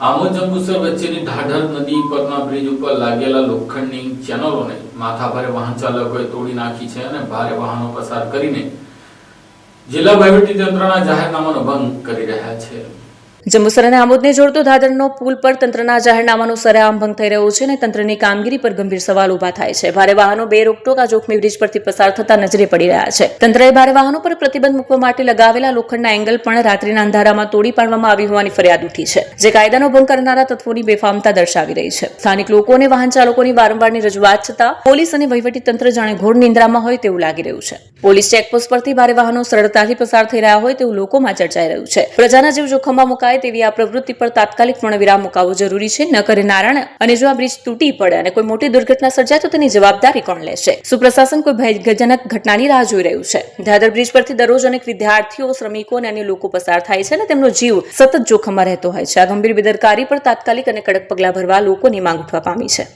આમોદ જંબુસર વચ્ચેની ઢાઢર નદી પરના બ્રિજ ઉપર લાગેલા લોખંડની ચેનલોને માથાભારે વાહન ચાલકોએ તોડી નાખી છે અને ભારે વાહનો પસાર કરીને જિલ્લા વહીવટીતંત્રના જાહેરનામાનો ભંગ કરી રહ્યા છે. જંબુસર અને જોડતો ધાદરનો પુલ પર તંત્રના જાહેરનામાનો સરેઆમ ભંગ થઈ રહ્યો છે અને તંત્રની કામગીરી પર ગંભીર સવાલ ઊભા થાય છે. ભારે વાહનો બે રોકટોક આ જોખમી બ્રિજ પરથી પસાર થતા નજરે પડી રહ્યા છે. તંત્રએ ભારે વાહનો પર પ્રતિબંધ મૂકવા માટે લગાવેલા લોખંડના એંગલ પણ રાત્રિના અંધારામાં તોડી પાડવામાં આવી હોવાની ફરિયાદ ઉઠી છે, જે કાયદાનો ભંગ કરનારા તત્વોની બેફામતા દર્શાવી રહી છે. સ્થાનિક લોકો અને વાહન ચાલકોની વારંવારની રજૂઆત છતાં પોલીસ અને વહીવટી તંત્ર જાણે ઘોર નિંદ્રામાં હોય તેવું લાગી રહ્યું છે. પોલીસ ચેકપોસ્ટ પરથી ભારે વાહનો સરળતાથી પસાર થઈ રહ્યા હોય તેવું લોકોમાં ચર્ચાઈ રહ્યું છે. પ્રજાના જીવ જોખમમાં મુકાય તેવી આ પ્રવૃત્તિ પર તાત્કાલિકપણે વિરામ મુકાવવો જરૂરી છે. ન કરે નારાયણ અને જો આ બ્રિજ તૂટી પડે અને કોઈ મોટી દુર્ઘટના સર્જાય તો તેની જવાબદારી કોણ લેશે સુપ્રશાસન કોઈ ભયજનક ઘટનાની રાહ જોઈ રહ્યું છે. દાદર બ્રિજ પરથી દરરોજ અનેક વિદ્યાર્થીઓ, શ્રમિકો અને અન્ય લોકો પસાર થાય છે અને તેમનો જીવ સતત જોખમમાં રહેતો હોય છે. આ ગંભીર બેદરકારી પર તાત્કાલિક અને કડક પગલાં ભરવા લોકોની માંગ ઉઠવા પામી છે.